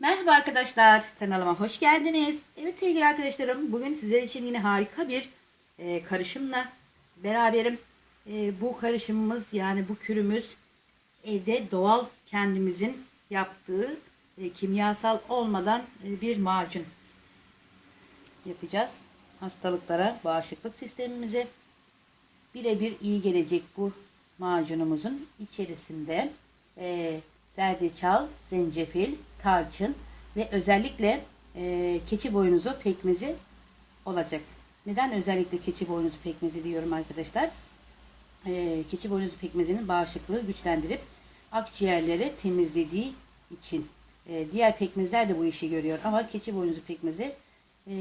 Merhaba arkadaşlar, kanalıma hoş geldiniz. Evet sevgili arkadaşlarım, bugün sizler için yine harika bir e, karışımla beraberim. E, bu karışımımız yani bu kürümüz evde doğal kendimizin yaptığı e, kimyasal olmadan e, bir macun yapacağız. Hastalıklara, bağışıklık sistemimize birebir iyi gelecek bu macunumuzun içerisinde e, zerdeçal, zencefil, tarçın ve özellikle e, keçi boynuzu pekmezi olacak. Neden özellikle keçi boynuzu pekmezi diyorum arkadaşlar? E, keçi boynuzu pekmezinin bağışıklığı güçlendirip akciğerleri temizlediği için. E, diğer pekmezler de bu işi görüyor ama keçi boynuzu pekmezi e,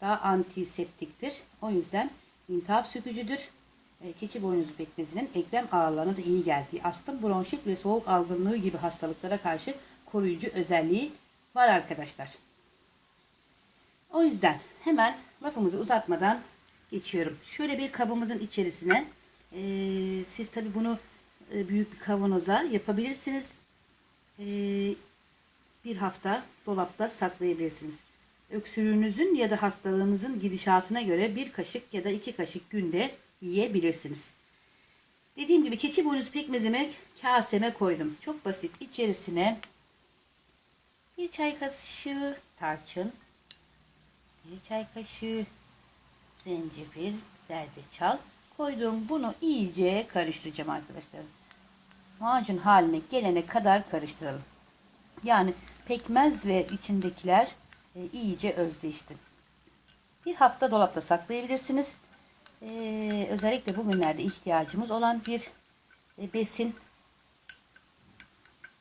daha antiseptiktir. O yüzden intihap sökücüdür. E, keçi boynuzu pekmezinin eklem ağırlarına da iyi geldiği, astım, bronşit ve soğuk algınlığı gibi hastalıklara karşı koruyucu özelliği var arkadaşlar. O yüzden hemen lafımızı uzatmadan geçiyorum. Şöyle bir kabımızın içerisine e, siz tabi bunu e, büyük bir kavanoza yapabilirsiniz. E, bir hafta dolapta saklayabilirsiniz. Öksürüğünüzün ya da hastalığınızın gidişatına göre bir kaşık ya da iki kaşık günde yiyebilirsiniz. Dediğim gibi keçi boynuzu pekmezimi kaseme koydum. Çok basit. İçerisine bir çay kaşığı tarçın, bir çay kaşığı zencefil, zerdeçal koydum. Bunu iyice karıştıracağım arkadaşlar. Macun haline gelene kadar karıştıralım. Yani pekmez ve içindekiler e, iyice özleşti. Bir hafta dolapta saklayabilirsiniz. Ee, özellikle bugünlerde ihtiyacımız olan bir e, besin.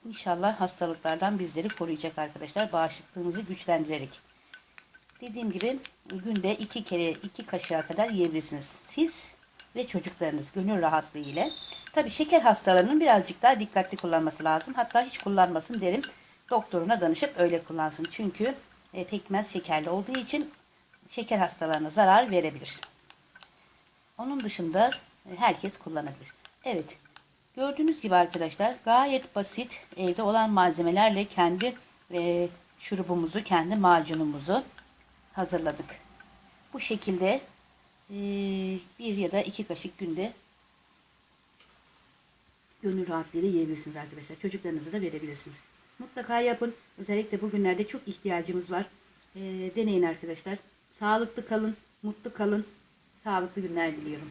İnşallah hastalıklardan bizleri koruyacak arkadaşlar. Bağışıklığınızı güçlendirerek. Dediğim gibi günde iki kere iki kaşığa kadar yiyebilirsiniz. Siz ve çocuklarınız gönül rahatlığı ile. Tabi şeker hastalarının birazcık daha dikkatli kullanması lazım. Hatta hiç kullanmasın derim. Doktoruna danışıp öyle kullansın. Çünkü e, pekmez şekerli olduğu için şeker hastalarına zarar verebilir. Onun dışında e, herkes kullanabilir. Evet. Gördüğünüz gibi arkadaşlar gayet basit evde olan malzemelerle kendi e, şurubumuzu, kendi macunumuzu hazırladık. Bu şekilde e, bir ya da iki kaşık günde gönül rahatlığıyla yiyebilirsiniz arkadaşlar. Çocuklarınıza da verebilirsiniz. Mutlaka yapın. Özellikle bugünlerde çok ihtiyacımız var. E, deneyin arkadaşlar. Sağlıklı kalın, mutlu kalın. Sağlıklı günler diliyorum.